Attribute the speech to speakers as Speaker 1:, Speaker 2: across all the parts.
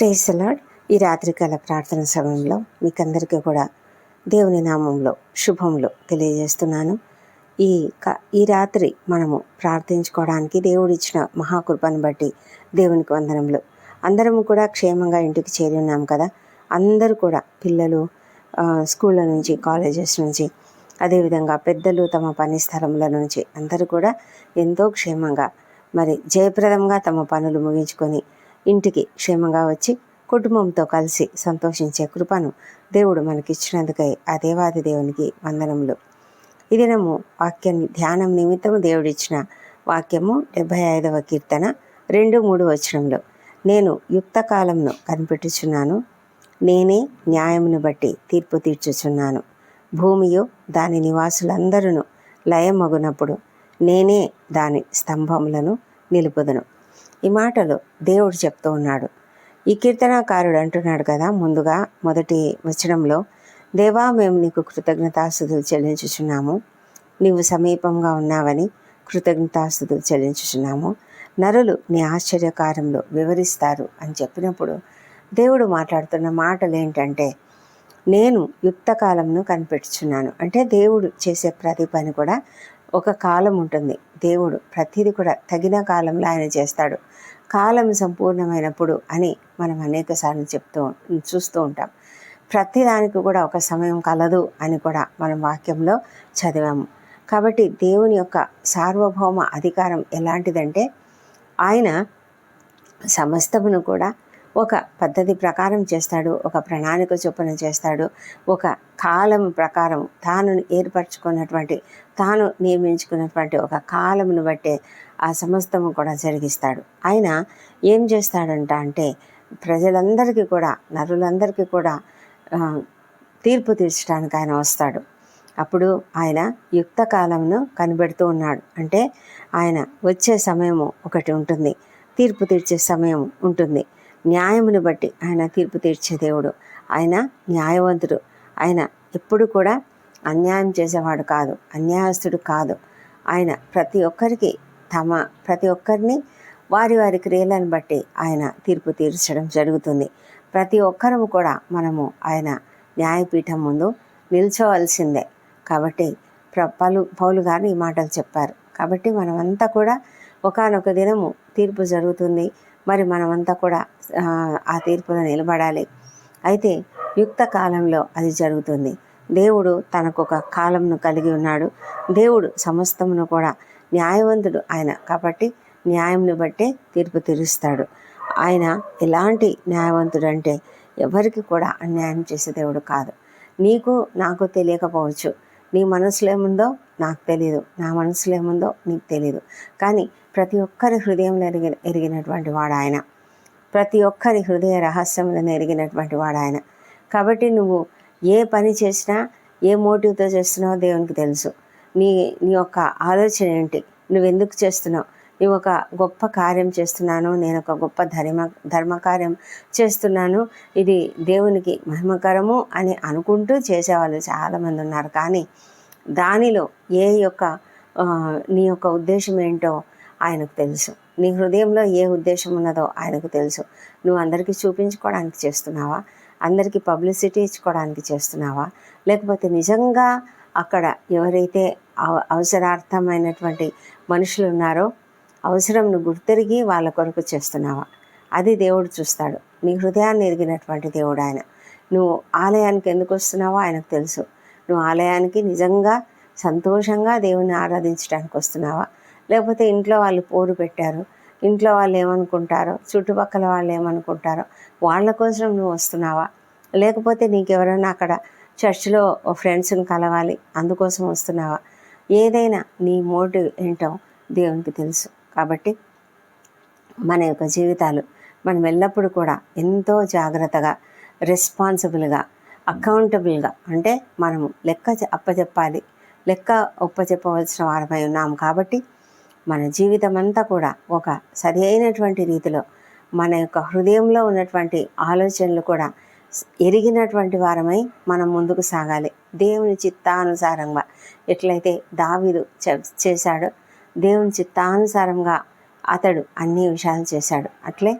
Speaker 1: Praise the Lord ఈ రాత్రికాల ప్రార్థన సమయంలో మీకందరికీ కూడా దేవుని నామంలో శుభములు తెలియజేస్తున్నాను. ఈ క ఈ రాత్రి మనము ప్రార్థించుకోవడానికి దేవుడిచ్చిన మహాకృపను బట్టి దేవునికి వందనములు. అందరము కూడా క్షేమంగా ఇంటికి చేరి ఉన్నాం కదా. అందరూ కూడా పిల్లలు స్కూళ్ళ నుంచి కాలేజెస్ నుంచి అదేవిధంగా పెద్దలు తమ పని స్థలముల నుంచి అందరూ కూడా ఎంతో క్షేమంగా మరి జయప్రదంగా తమ పనులు ముగించుకొని ఇంటికి క్షేమంగా వచ్చి కుటుంబంతో కలిసి సంతోషించే కృపను దేవుడు మనకిచ్చినందుకై ఆ దేవాది దేవునికి వందనములు. ఈ దినము వాక్యాన్ని ధ్యానం నిమిత్తము దేవుడిచ్చిన వాక్యము డెబ్భై ఐదవ కీర్తన రెండు మూడు వచనంలో నేను యుక్త కాలంను కనిపెట్టుచున్నాను. నేనే న్యాయమును బట్టి తీర్పు తీర్చుచున్నాను. భూమియు దాని నివాసులందరూ లయమగునప్పుడు నేనే దాని స్తంభములను నిలుపుదును. ఈ మాటలు దేవుడు చెప్తూ ఉన్నాడు. ఈ కీర్తనాకారుడు అంటున్నాడు కదా ముందుగా మొదటి వచనంలో దేవా మేము నీకు కృతజ్ఞతాస్థుతులు చెల్లించుచున్నాము. నీవు సమీపంగా ఉన్నావని కృతజ్ఞతాస్థుతులు చెల్లించుచున్నాము. నరులు నీ ఆశ్చర్యకారంలో వివరిస్తారు అని చెప్పినప్పుడు దేవుడు మాట్లాడుతున్న మాటలు ఏంటంటే నేను యుక్త కాలంను కనిపెట్టుచున్నాను. అంటే దేవుడు చేసే ప్రతి పని కూడా ఒక కాలం ఉంటుంది. దేవుడు ప్రతిదీ కూడా తగిన కాలంలో ఆయన చేస్తాడు. కాలం సంపూర్ణమైనప్పుడు అని మనం అనేక సార్లు చెప్తూ చూస్తూ ఉంటాం. ప్రతిదానికి కూడా ఒక సమయం కలదు అని కూడా మనం వాక్యంలో చదివాము. కాబట్టి దేవుని యొక్క సార్వభౌమ అధికారం ఎలాంటిదంటే ఆయన సమస్తమును కూడా ఒక పద్ధతి ప్రకారం చేస్తాడు ఒక ప్రణాళిక చొప్పున చేస్తాడు ఒక కాలం ప్రకారం తాను ఏర్పరచుకున్నటువంటి తాను నియమించుకున్నటువంటి ఒక కాలమును బట్టే ఆ సమస్తము కూడా జరిగిస్తాడు. ఆయన ఏం చేస్తాడంట అంటే ప్రజలందరికీ కూడా నరులందరికీ కూడా తీర్పు తీర్చడానికి ఆయన వస్తాడు. అప్పుడు ఆయన యుక్త కాలంను కనిపెడుతూ ఉన్నాడు. అంటే ఆయన వచ్చే సమయము ఒకటి ఉంటుంది తీర్పు తీర్చే సమయం ఉంటుంది. న్యాయమును బట్టి ఆయన తీర్పు తీర్చే దేవుడు. ఆయన న్యాయవంతుడు. ఆయన ఎప్పుడు కూడా అన్యాయం చేసేవాడు కాదు. అన్యాయస్తుడు కాదు. ఆయన ప్రతి ఒక్కరికి తమ ప్రతి ఒక్కరిని వారి వారి క్రియలను బట్టి ఆయన తీర్పు తీర్చడం జరుగుతుంది. ప్రతి ఒక్కరము కూడా మనము ఆయన న్యాయపీఠం ముందు నిల్చోవలసిందే. కాబట్టి ప్ర పలు పౌలు గారు ఈ మాటలు చెప్పారు. కాబట్టి మనమంతా కూడా ఒకానొక దినము తీర్పు జరుగుతుంది. మరి మనమంతా కూడా ఆ, తీర్పులో నిలబడాలి. అయితే యుక్త కాలంలో అది జరుగుతుంది. దేవుడు తనకు ఒక కాలంను కలిగి ఉన్నాడు. దేవుడు సమస్తమును కూడా న్యాయవంతుడు ఆయన కాబట్టి న్యాయంను బట్టే తీర్పు తీరుస్తాడు. ఆయన ఎలాంటి న్యాయవంతుడు అంటే ఎవరికి కూడా అన్యాయం చేసే దేవుడు కాదు. నీకు నాకు తెలియకపోవచ్చు. నీ మనసులో ఏముందో నాకు తెలియదు నా మనసులో ఏముందో నీకు తెలియదు కానీ ప్రతి ఒక్కరి హృదయంలో ఎరిగి ఎరిగినటువంటి వాడు ఆయన. ప్రతి ఒక్కరి హృదయ రహస్యములను ఎరిగినటువంటి వాడు ఆయన. కాబట్టి నువ్వు ఏ పని చేసినా ఏ మోటివ్తో చేస్తున్నావో దేవునికి తెలుసు. నీ నీ యొక్క ఆలోచన ఏంటి? నువ్వు ఎందుకు చేస్తున్నావు? నువ్వు ఒక గొప్ప కార్యం చేస్తున్నాను. నేను ఒక గొప్ప ధర్మ ధర్మకార్యం చేస్తున్నాను. ఇది దేవునికి మహిమకరము అని అనుకుంటూ చేసేవాళ్ళు చాలామంది ఉన్నారు. కానీ దానిలో ఏ యొక్క నీ యొక్క ఉద్దేశం ఏంటో ఆయనకు తెలుసు. నీ హృదయంలో ఏ ఉద్దేశం ఉన్నదో ఆయనకు తెలుసు. నువ్వు అందరికీ చూపించుకోవడానికి చేస్తున్నావా? అందరికీ పబ్లిసిటీ ఇచ్చుకోవడానికి చేస్తున్నావా? లేకపోతే నిజంగా అక్కడ ఎవరైతే అవ- అవసరార్థమైనటువంటి మనుషులు ఉన్నారో అవసరంను గుర్తెరిగి వాళ్ళ కొరకు చేస్తున్నావా? అది దేవుడు చూస్తాడు. నీ హృదయాన్ని ఎరిగినటువంటి దేవుడు ఆయన. నువ్వు ఆలయానికి ఎందుకు వస్తున్నావో ఆయనకు తెలుసు. నువ్వు ఆలయానికి నిజంగా సంతోషంగా దేవుని ఆరాధించడానికి వస్తున్నావా? లేకపోతే ఇంట్లో వాళ్ళు పోరు పెట్టారు. ఇంట్లో వాళ్ళు ఏమనుకుంటారో చుట్టుపక్కల వాళ్ళు ఏమనుకుంటారో వాళ్ళ కోసం నువ్వు వస్తున్నావా? లేకపోతే నీకు ఎవరైనా అక్కడ చర్చిలో ఫ్రెండ్స్ని కలవాలి అందుకోసం వస్తున్నావా? ఏదైనా నీ మోటివ్ ఏంటో దేవునికి తెలుసు. కాబట్టి మన యొక్క జీవితాలు మనం ఎల్లప్పుడూ కూడా ఎంతో జాగ్రత్తగా రెస్పాన్సిబుల్గా అకౌంటబుల్గా అంటే మనము లెక్క అప్పచెప్పాలి. లెక్క ఒప్పచెప్పవలసిన వారమై ఉన్నాం కాబట్టి మన జీవితం అంతా కూడా ఒక సరి అయినటువంటి రీతిలో మన యొక్క హృదయంలో ఉన్నటువంటి ఆలోచనలు కూడా ఎరిగినటువంటి వారమై మనం ముందుకు సాగాలి. దేవుని చిత్తానుసారంగా ఎట్లయితే దావీదు చేశాడో దేవుని చిత్తానుసారంగా అతడు అన్ని విషయాలు చేశాడు. అట్లే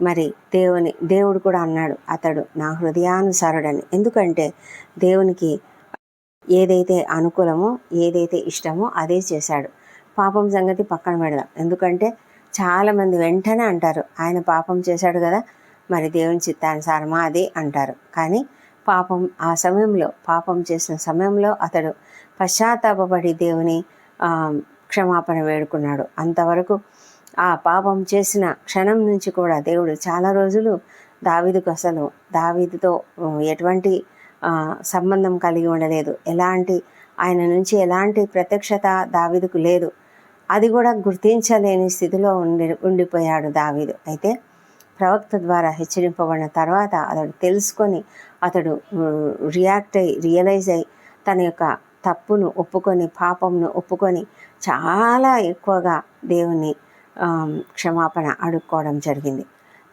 Speaker 1: మరి దేవుని దేవుడు కూడా అన్నాడు అతడు నా హృదయానుసారుడని. ఎందుకంటే దేవునికి ఏదైతే అనుకూలమో ఏదైతే ఇష్టమో అదే చేశాడు. పాపం సంగతి పక్కన పెడదాం. ఎందుకంటే చాలామంది వెంటనే అంటారు ఆయన పాపం చేశాడు కదా మరి దేవుని చిత్తానుసారమా అది అంటారు. కానీ పాపం ఆ సమయంలో పాపం చేసిన సమయంలో అతడు పశ్చాత్తాపడి దేవుని క్షమాపణ వేడుకున్నాడు. అంతవరకు ఆ పాపం చేసిన క్షణం నుంచి కూడా దేవుడు చాలా రోజులు దావీదుకు అసలు దావీదుతో ఎటువంటి సంబంధం కలిగి ఉండలేదు. ఎలాంటి ఆయన నుంచి ఎలాంటి ప్రత్యక్షత దావీదుకు లేదు. అది కూడా గుర్తించలేని స్థితిలో ఉండి ఉండిపోయాడు దావీదు. అయితే ప్రవక్త ద్వారా హెచ్చరింపబడిన తర్వాత అతడు తెలుసుకొని అతడు రియాక్ట్ అయ్యి రియలైజ్ అయ్యి తన యొక్క తప్పును ఒప్పుకొని పాపంను ఒప్పుకొని చాలా ఎక్కువగా దేవుని క్షమాపణ అడుక్కోవడం జరిగింది.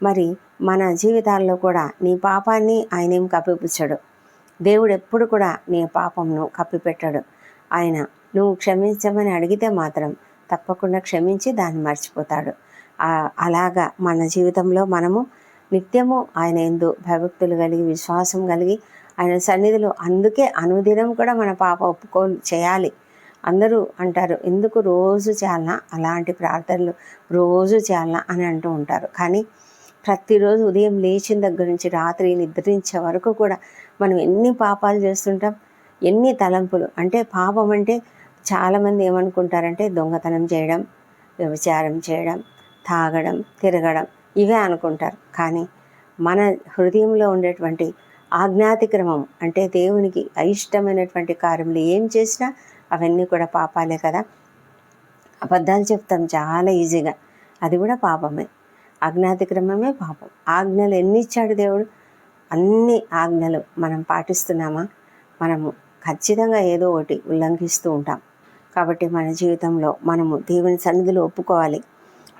Speaker 1: మరి మన జీవితాల్లో కూడా నీ పాపాన్ని ఆయన ఏం కప్పిపుచ్చడు? దేవుడు ఎప్పుడు కూడా నీ పాపంను కప్పిపెట్టాడు. ఆయన నువ్వు క్షమించమని అడిగితే మాత్రం తప్పకుండా క్షమించి దాన్ని మర్చిపోతాడు. అలాగా మన జీవితంలో మనము నిత్యము ఆయన ఎందు భయభక్తులు కలిగి విశ్వాసం కలిగి ఆయన సన్నిధిలో అందుకే అనుదినం కూడా మన పాప ఒప్పుకో చేయాలి. అందరూ అంటారు ఎందుకు రోజు చేయాలనా? అలాంటి ప్రార్థనలు రోజు చేయాలనా? అని అంటూ ఉంటారు. కానీ ప్రతిరోజు ఉదయం లేచిన దగ్గర నుంచి రాత్రి నిద్రించే వరకు కూడా మనం ఎన్ని పాపాలు చేస్తుంటాం ఎన్ని తలంపులు. అంటే పాపం అంటే చాలామంది ఏమనుకుంటారంటే దొంగతనం చేయడం వ్యభిచారం చేయడం తాగడం తిరగడం ఇవే అనుకుంటారు. కానీ మన హృదయంలో ఉండేటువంటి ఆజ్ఞాతిక్రమం అంటే దేవునికి అయిష్టమైనటువంటి కార్యములు ఏం చేసినా అవన్నీ కూడా పాపాలే కదా. అబద్ధాలు చెప్తాం చాలా ఈజీగా. అది కూడా పాపమే. అజ్ఞాతిక్రమమే పాపం. ఆజ్ఞలు ఎన్ని ఇచ్చాడు దేవుడు? అన్ని ఆజ్ఞలు మనం పాటిస్తున్నామా? మనము ఖచ్చితంగా ఏదో ఒకటి ఉల్లంఘిస్తూ ఉంటాం. కాబట్టి మన జీవితంలో మనము దేవుని సన్నిధిలో ఒప్పుకోవాలి.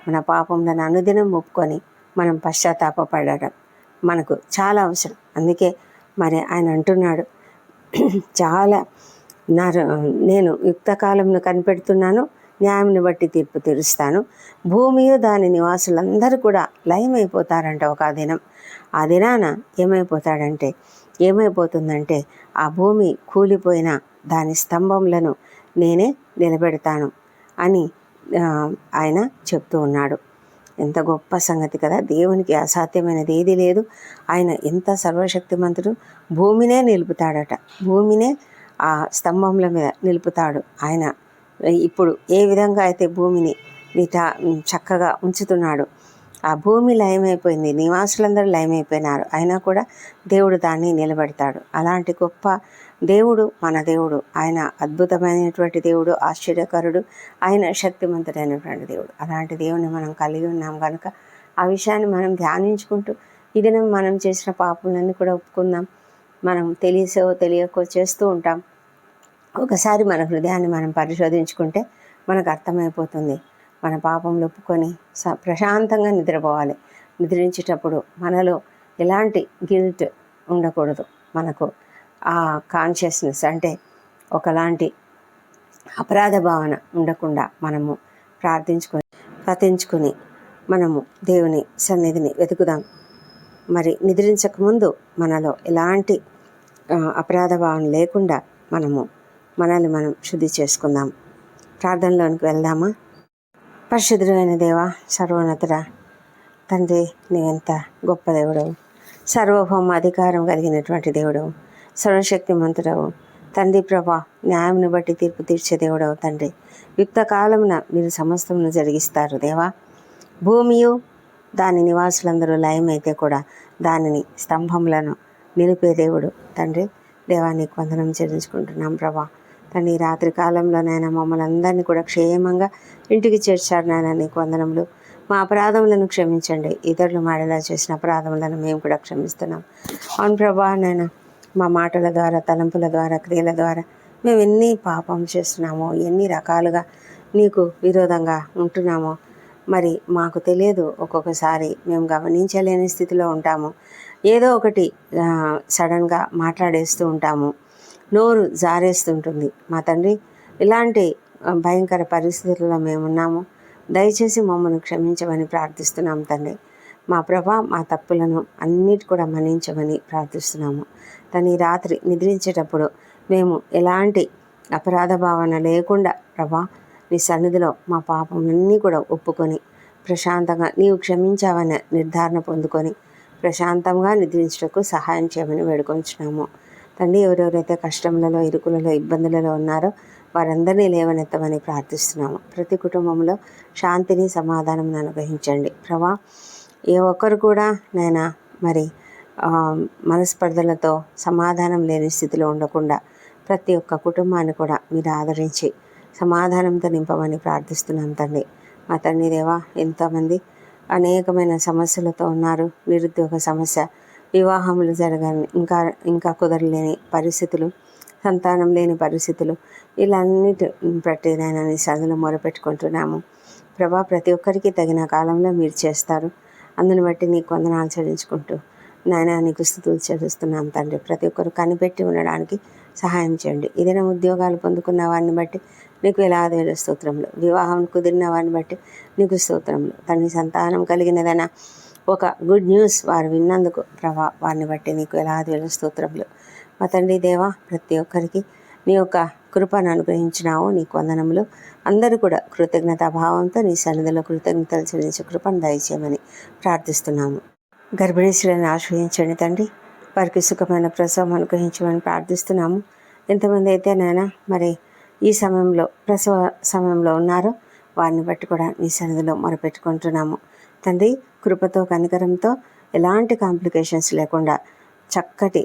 Speaker 1: మన పాపంలను అనుదినం ఒప్పుకొని మనం పశ్చాత్తాపడడం మనకు చాలా అవసరం. అందుకే మరి ఆయన అంటున్నాడు. చాలా నా నేను యుక్తకాలంను కనిపెడుతున్నాను. న్యాయంని బట్టి తీర్పు తీరుస్తాను. భూమియు దాని నివాసులందరూ కూడా లయమైపోతారంట ఒక దినం. ఆ దినాన ఏమైపోతాడంటే ఏమైపోతుందంటే ఆ భూమి కూలిపోయిన దాని స్తంభములను నేనే నిలబెడతాను అని ఆయన చెప్తూ ఉన్నాడు. ఎంత గొప్ప సంగతి కదా? దేవునికి అసాధ్యమైనది ఏది లేదు. ఆయన ఎంత సర్వశక్తిమంతుడు. భూమినే నిలుపుతాడట. భూమినే ఆ స్తంభంల మీద నిలుపుతాడు. ఆయన ఇప్పుడు ఏ విధంగా అయితే భూమిని నిట చక్కగా ఉంచుతున్నాడు. ఆ భూమి లయమైపోయింది. నివాసులందరూ లయమైపోయినారు. అయినా కూడా దేవుడు దాన్ని నిలబెడతాడు. అలాంటి గొప్ప దేవుడు మన దేవుడు. ఆయన అద్భుతమైనటువంటి దేవుడు ఆశ్చర్యకరుడు ఆయన శక్తిమంతుడైనటువంటి దేవుడు. అలాంటి దేవుని మనం కలిగి ఉన్నాం కనుక ఆ విషయాన్ని మనం ధ్యానించుకుంటూ ఇది మనం చేసిన పాపములన్నీ కూడా ఒప్పుకుందాం. మనం తెలిసో తెలియకో చేస్తూ ఉంటాం. ఒకసారి మన హృదయాన్ని మనం పరిశోధించుకుంటే మనకు అర్థమైపోతుంది. మన పాపంలో ఒప్పుకొని స ప్రశాంతంగా నిద్రపోవాలి. నిద్రించేటప్పుడు మనలో ఎలాంటి గిల్ట్ ఉండకూడదు. మనకు ఆ కాన్షియస్నెస్ అంటే ఒకలాంటి అపరాధ భావన ఉండకుండా మనము ప్రార్థించుకొని ప్రతించుకొని మనము దేవుని సన్నిధిని వెతుకుదాం. మరి నిద్రించక ముందు మనలో ఎలాంటి అపరాధ భావన లేకుండా మనము మనల్ని మనం శుద్ధి చేసుకుందాం. ప్రార్థనలోనికి వెళ్దామా? పరిశుద్ధుడైన దేవ సర్వోన్నతుడ తండ్రి నీవెంత గొప్ప దేవుడు సర్వభౌమ అధికారం కలిగినటువంటి దేవుడు సర్వశక్తిమంతుడవు. తండ్రి ప్రభా న్యాయంను బట్టి తీర్పు తీర్చే దేవుడవు తండ్రి. యుక్త కాలమున మీరు సమస్తమును జరిగిస్తారు దేవా. భూమియు దాని నివాసులందరూ లయమైతే కూడా దానిని స్తంభములను నిలిపే దేవుడు తండ్రి. దేవానికి వందనం చెల్లించుకుంటున్నాం ప్రభా. తండ్రి రాత్రి కాలంలో నాయన మమ్మల్ని అందరినీ కూడా క్షేమంగా ఇంటికి చేర్చారు నాయన నీకు వందనములు. మా అపరాధములను క్షమించండి. ఇతరులు మాడేలా చేసిన అపరాధములను మేము కూడా క్షమిస్తున్నాం. అవును ప్రభా నాయన మా మాటల ద్వారా తలంపుల ద్వారా క్రియల ద్వారా మేము ఎన్ని పాపం చేస్తున్నామో ఎన్ని రకాలుగా నీకు విరోధంగా ఉంటున్నామో మరి మాకు తెలియదు. ఒక్కొక్కసారి మేము గమనించలేని స్థితిలో ఉంటాము. ఏదో ఒకటి సడన్గా మాట్లాడేస్తూ ఉంటాము. నోరు జారేస్తుంటుంది. మా తండ్రి ఇలాంటి భయంకర పరిస్థితుల్లో మేమున్నాము. దయచేసి మమ్మల్ని క్షమించమని ప్రార్థిస్తున్నాం తండ్రి. మా ప్రభా మా తప్పులను అన్నిటి కూడా మన్నించమని ప్రార్థిస్తున్నాము. తను ఈ రాత్రి నిద్రించేటప్పుడు మేము ఎలాంటి అపరాధ భావన లేకుండా ప్రభా నీ సన్నిధిలో మా పాపములన్నీ కూడా ఒప్పుకొని ప్రశాంతంగా నీవు క్షమించావని నిర్ధారణ పొందుకొని ప్రశాంతంగా నిద్రించటకు సహాయం చేయమని వేడుకొంచున్నాము. తండ్రి ఎవరెవరైతే కష్టములలో ఇరుకులలో ఇబ్బందులలో ఉన్నారో వారందరినీ లేవనెత్తమని ప్రార్థిస్తున్నాము. ప్రతి కుటుంబంలో శాంతిని సమాధానం అనుగ్రహించండి. ప్రభా ఏ ఒక్కరు కూడా నేను మరి మనస్పర్ధలతో సమాధానం లేని స్థితిలో ఉండకుండా ప్రతి ఒక్క కుటుంబాన్ని కూడా మీరు ఆదరించి సమాధానంతో నింపమని ప్రార్థిస్తున్నాం తండ్రి మా తండ్రి దేవా ఎంతోమంది అనేకమైన సమస్యలతో ఉన్నారు. నిరుద్యోగ సమస్య వివాహములు జరగని ఇంకా ఇంకా కుదరలేని పరిస్థితులు సంతానం లేని పరిస్థితులు ఇలాన్నిటి బట్టి నేను నీ సదులు మొరపెట్టుకుంటున్నాము. ప్రభా ప్రతి ఒక్కరికి తగిన కాలంలో మీరు చేస్తారు. అందుని బట్టి నీకు వందనాలు చెల్లించుకుంటూ నాయన నీకు స్థుతులు చెల్లిస్తున్నాం తండ్రి. ప్రతి ఒక్కరు కనిపెట్టి ఉండడానికి సహాయం చేయండి. ఏదైనా ఉద్యోగాలు పొందుకున్న వారిని బట్టి నీకు వేలాది వేల స్తోత్రంలో వివాహం కుదిరిన వారిని బట్టి నీకు స్తోత్రంలో తండ్రి సంతానం కలిగినదైనా ఒక గుడ్ న్యూస్ వారు విన్నందుకు ప్రభా వారిని బట్టి నీకు ఎలా వేల స్తోత్రములు. మా తండ్రి దేవా ప్రతి ఒక్కరికి నీ యొక్క కృపను అనుగ్రహించినావు నీకు వందనములు. అందరూ కూడా కృతజ్ఞతా భావంతో నీ సన్నిధిలో కృతజ్ఞతలు చెల్లించే కృపను దయచేయమని ప్రార్థిస్తున్నాము. గర్భిణీశ్వరులను ఆశ్రయించండి తండ్రి. వారికి సుఖమైన ప్రసవం అనుగ్రహించమని ప్రార్థిస్తున్నాము. ఎంతమంది అయితే నాయన మరి ఈ సమయంలో ప్రసవ సమయంలో ఉన్నారో వారిని బట్టి కూడా నీ సన్నిధిలో మొరపెట్టుకుంటున్నాము. తండ్రి కృపతో కనికరంతో ఎలాంటి కాంప్లికేషన్స్ లేకుండా చక్కటి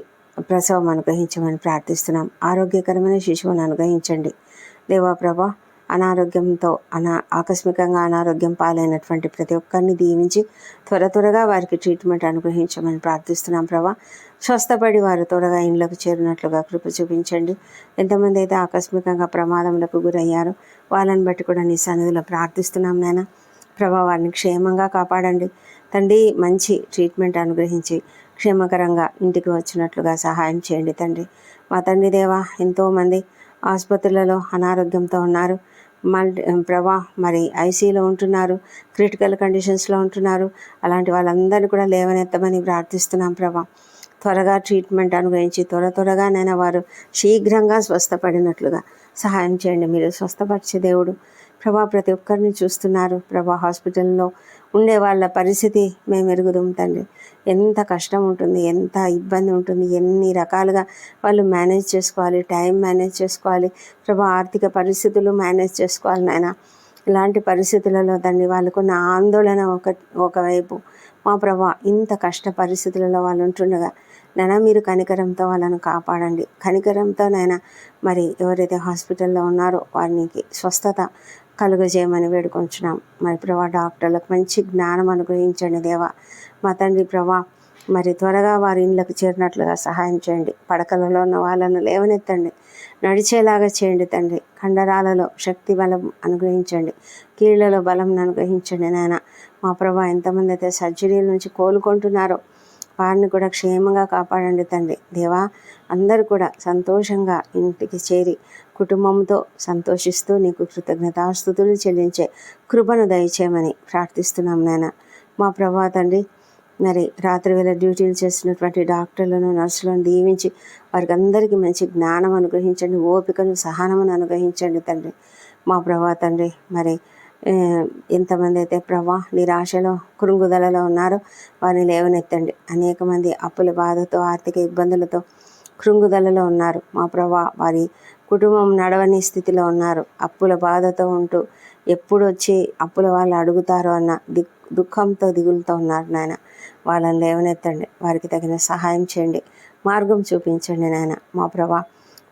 Speaker 1: ప్రసవం అనుగ్రహించమని ప్రార్థిస్తున్నాం. ఆరోగ్యకరమైన శిశువును అనుగ్రహించండి. దేవా ప్రభా అనారోగ్యంతో అనా ఆకస్మికంగా అనారోగ్యం పాలైనటువంటి ప్రతి ఒక్కరిని దీవించి త్వర త్వరగా వారికి ట్రీట్మెంట్ అనుగ్రహించమని ప్రార్థిస్తున్నాం ప్రభా. స్వస్థపడి వారు త్వరగా ఇండ్లకు చేరినట్లుగా కృప చూపించండి. ఎంతమంది అయితే ఆకస్మికంగా ప్రమాదములకు గురయ్యారో వాళ్ళని బట్టి కూడా నీ సన్నిధిలో ప్రార్థిస్తున్నాం నాయన. ప్రభా వారిని క్షేమంగా కాపాడండి. తండ్రి మంచి ట్రీట్మెంట్ అనుగ్రహించి క్షేమకరంగా ఇంటికి వచ్చినట్లుగా సహాయం చేయండి తండ్రి. మా తండ్రి దేవా ఎంతోమంది ఆసుపత్రులలో అనారోగ్యంతో ఉన్నారు. మల్టీ ప్రభా మరి ఐసీలో ఉంటున్నారు క్రిటికల్ కండిషన్స్లో ఉంటున్నారు. అలాంటి వాళ్ళందరినీ కూడా లేవనెత్తమని ప్రార్థిస్తున్నాం ప్రభా. త్వరగా ట్రీట్మెంట్ అనుగ్రహించి త్వర త్వరగానైనా వారు శీఘ్రంగా స్వస్థపడినట్లుగా సహాయం చేయండి. మీరు స్వస్థపరిచే దేవుడు ప్రభా ప్రతి ఒక్కరిని చూస్తున్నారు. ప్రభా హాస్పిటల్లో ఉండే వాళ్ళ పరిస్థితి మేము ఎరుగుదాం తండ్రి. ఎంత కష్టం ఉంటుంది ఎంత ఇబ్బంది ఉంటుంది ఎన్ని రకాలుగా వాళ్ళు మేనేజ్ చేసుకోవాలి టైం మేనేజ్ చేసుకోవాలి ప్రభా ఆర్థిక పరిస్థితులు మేనేజ్ చేసుకోవాలి నాయన. ఇలాంటి పరిస్థితులలో తండ్రి వాళ్ళకున్న ఆందోళన ఒక ఒకవైపు. మా ప్రభా ఇంత కష్ట పరిస్థితులలో వాళ్ళు ఉంటుండగా నైనా మీరు కనికరంతో వాళ్ళను కాపాడండి. కనికరంతో నైనా మరి ఎవరైతే హాస్పిటల్లో ఉన్నారో వారికి స్వస్థత కలుగజేయమని వేడుకొంచున్నాం. మరి ప్రభా డాక్టర్లకు మంచి జ్ఞానం అనుగ్రహించండి దేవా. మా తండ్రి ప్రభా మరి త్వరగా వారి ఇండ్లకు చేరినట్లుగా సహాయం చేయండి. పడకలలో ఉన్న వాళ్ళను లేవనెత్తండి. నడిచేలాగా చేయండి తండ్రి. కండరాలలో శక్తి బలం అనుగ్రహించండి. కీళ్ళలో బలం అనుగ్రహించండి నాయన. మా ప్రభా ఎంతమంది అయితే సర్జరీల నుంచి కోలుకుంటున్నారో వారిని కూడా క్షేమంగా కాపాడండి తండ్రి. దేవా అందరూ కూడా సంతోషంగా ఇంటికి చేరి కుటుంబంతో సంతోషిస్తూ నీకు కృతజ్ఞతాస్థుతులు చెల్లించే కృపను దయచేయమని ప్రార్థిస్తున్నాం నాయన. మా ప్రభా తండ్రి మరి రాత్రి వేళ డ్యూటీలు చేస్తున్నటువంటి డాక్టర్లను నర్సులను దీవించి వారికి అందరికీ మంచి జ్ఞానం అనుగ్రహించండి ఓపికను సహనమును అనుగ్రహించండి తండ్రి. మా ప్రభా తండ్రి మరి ఎంతమంది అయితే ప్రభా నిరాశలో కృంగుదలలో ఉన్నారో వారిని లేవనెత్తండి. అనేక మంది అప్పుల బాధతో ఆర్థిక ఇబ్బందులతో కృంగుదలలో ఉన్నారు. మా ప్రభా వారి కుటుంబం నడవని స్థితిలో ఉన్నారు. అప్పుల బాధతో ఉంటూ ఎప్పుడు వచ్చి అప్పుల వాళ్ళు అడుగుతారో అన్న దిక్ దుఃఖంతో దిగులుతో ఉన్నారు నాయన. వాళ్ళని లేవనెత్తండి. వారికి తగిన సహాయం చేయండి. మార్గం చూపించండి నాయన. మా ప్రభా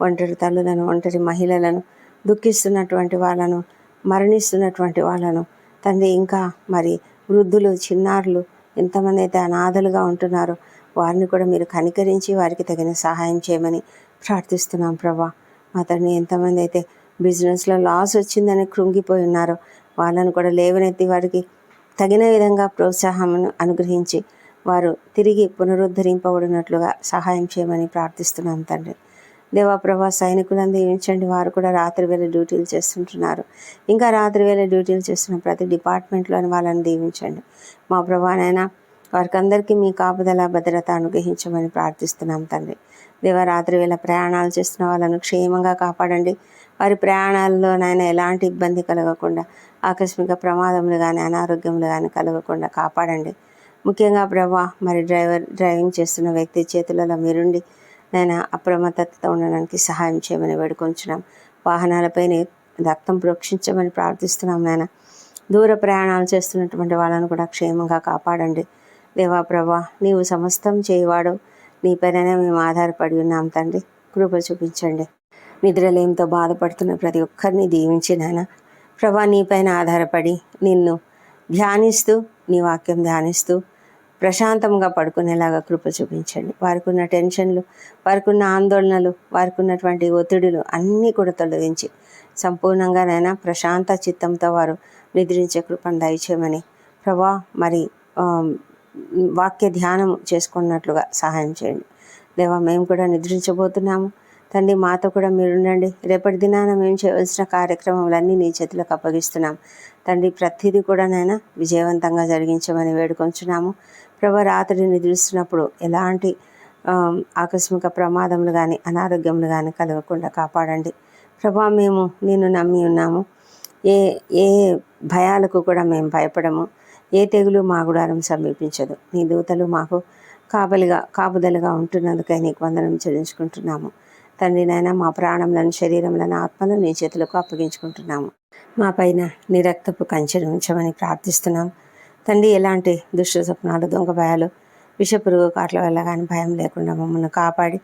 Speaker 1: ఒంటరి తల్లులను ఒంటరి మహిళలను దుఃఖిస్తున్నటువంటి వాళ్ళను మరణిస్తున్నటువంటి వాళ్ళను. తండ్రి ఇంకా మరి వృద్ధులు చిన్నారులు ఎంతమంది అయితే అనాథలుగా ఉంటున్నారో వారిని కూడా మీరు కనికరించి వారికి తగిన సహాయం చేయమని ప్రార్థిస్తున్నాం ప్రభా. మా తండ్రి ఎంతమంది అయితే బిజినెస్లో లాస్ వచ్చిందని కృంగిపోయి ఉన్నారో వాళ్ళను కూడా లేవనెత్తి వారికి తగిన విధంగా ప్రోత్సాహమును అనుగ్రహించి వారు తిరిగి పునరుద్ధరింపబడినట్లుగా సహాయం చేయమని ప్రార్థిస్తున్నాం తండ్రి. దేవా ప్రభా సైనికులను దీవించండి. వారు కూడా రాత్రి వేళ డ్యూటీలు చేస్తుంటున్నారు. ఇంకా రాత్రి వేళ డ్యూటీలు చేస్తున్న ప్రతి డిపార్ట్మెంట్లోని వాళ్ళని దీవించండి. మా ప్రభానైనా వారికందరికీ మీ కాపుదల భద్రత అనుగ్రహించమని ప్రార్థిస్తున్నాం తండ్రి. దేవరాత్రి వేళ ప్రయాణాలు చేస్తున్న వాళ్ళను క్షేమంగా కాపాడండి. వారి ప్రయాణాల్లోనైనా ఎలాంటి ఇబ్బంది కలగకుండా ఆకస్మిక ప్రమాదములు కానీ అనారోగ్యములు కానీ కలగకుండా కాపాడండి. ముఖ్యంగా ప్రభా మరి డ్రైవర్ డ్రైవింగ్ చేస్తున్న వ్యక్తి చేతులలో మీరుండి నేను అప్రమత్తతో ఉండడానికి సహాయం చేయమని వేడుకొంచున్నాం. వాహనాలపైనే రక్తం ప్రోక్షించమని ప్రార్థిస్తున్నాం నాయన. దూర ప్రయాణాలు చేస్తున్నటువంటి వాళ్ళను కూడా క్షేమంగా కాపాడండి. దేవా ప్రభా నీవు సమస్తం చేయవాడు. నీపైననే మేము ఆధారపడి ఉన్నాం తండ్రి. కృప చూపించండి. నిద్రలేమితో బాధపడుతున్న ప్రతి ఒక్కరిని దీవించి నాయన. ప్రభా నీపైన ఆధారపడి నిన్ను ధ్యానిస్తూ నీ వాక్యం ధ్యానిస్తూ ప్రశాంతంగా పడుకునేలాగా కృప చూపించండి. వారికి ఉన్న టెన్షన్లు వారికి ఉన్న ఆందోళనలు వారికి ఉన్నటువంటి ఒత్తిడులు అన్నీ కూడా తొలగించి సంపూర్ణంగానైనా ప్రశాంత చిత్తంతో వారు నిద్రించే కృపను దయచేయమని ప్రభా మరి వాక్య ధ్యానం చేసుకున్నట్లుగా సహాయం చేయండి. దేవా మేము కూడా నిద్రించబోతున్నాము. తండ్రి మాతో కూడా మీరుండండి. రేపటి దినాన మేము చేయవలసిన కార్యక్రమాలన్నీ నీ చేతులకు అప్పగిస్తున్నాం. తండ్రి ప్రతిదీ కూడా నాయన విజయవంతంగా జరిగించమని వేడుకొంచున్నాము. ప్రభా రాత్రి నిద్రిస్తున్నప్పుడు ఎలాంటి ఆకస్మిక ప్రమాదములు కానీ అనారోగ్యములు కానీ కలగకుండా కాపాడండి. ప్రభా మేము నిన్ను నమ్మి ఉన్నాము. ఏ ఏ భయాలకు కూడా మేము భయపడము. ఏ తెగులు మా గుడారం సమీపించదు. నీ దూతలు మాకు కాపలిగా కాపుదలుగా ఉంటున్నందుకై నీకు వందనం చెల్లించుకుంటున్నాము. తండ్రి నాయన మా ప్రాణములను శరీరములను ఆత్మలను నీ చేతులకు అప్పగించుకుంటున్నాము. మా పైన నీ రక్తపు కంచెను ఉంచమని ప్రార్థిస్తున్నాం. తండ్రి ఎలాంటి దుష్ట స్వప్నాలు దొంగ భయాలు విషపురుగు కాట్ల వల్ల కానీ భయం లేకుండా మమ్మల్ని కాపాడి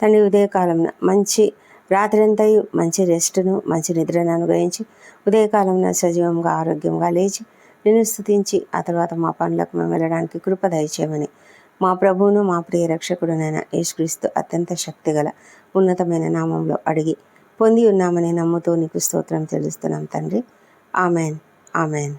Speaker 1: తండ్రి ఉదయకాలంలో మంచి రాత్రంతయు మంచి రెస్ట్ను మంచి నిద్రను అనుగ్రహించి ఉదయకాలంలో సజీవంగా ఆరోగ్యంగా లేచి నిన్ను స్థుతించి ఆ తర్వాత మా పనులకు మేము వెళ్ళడానికి కృప దయచేయమని మా ప్రభువును మా ప్రియ రక్షకుడునైన యేసుక్రీస్తు అత్యంత శక్తిగల ఉన్నతమైన నామంలో అడిగి పొంది ఉన్నామని నమ్ముతూ నీకు స్తోత్రం తెలుస్తున్నాం తండ్రి. ఆమెన్. ఆమెన్.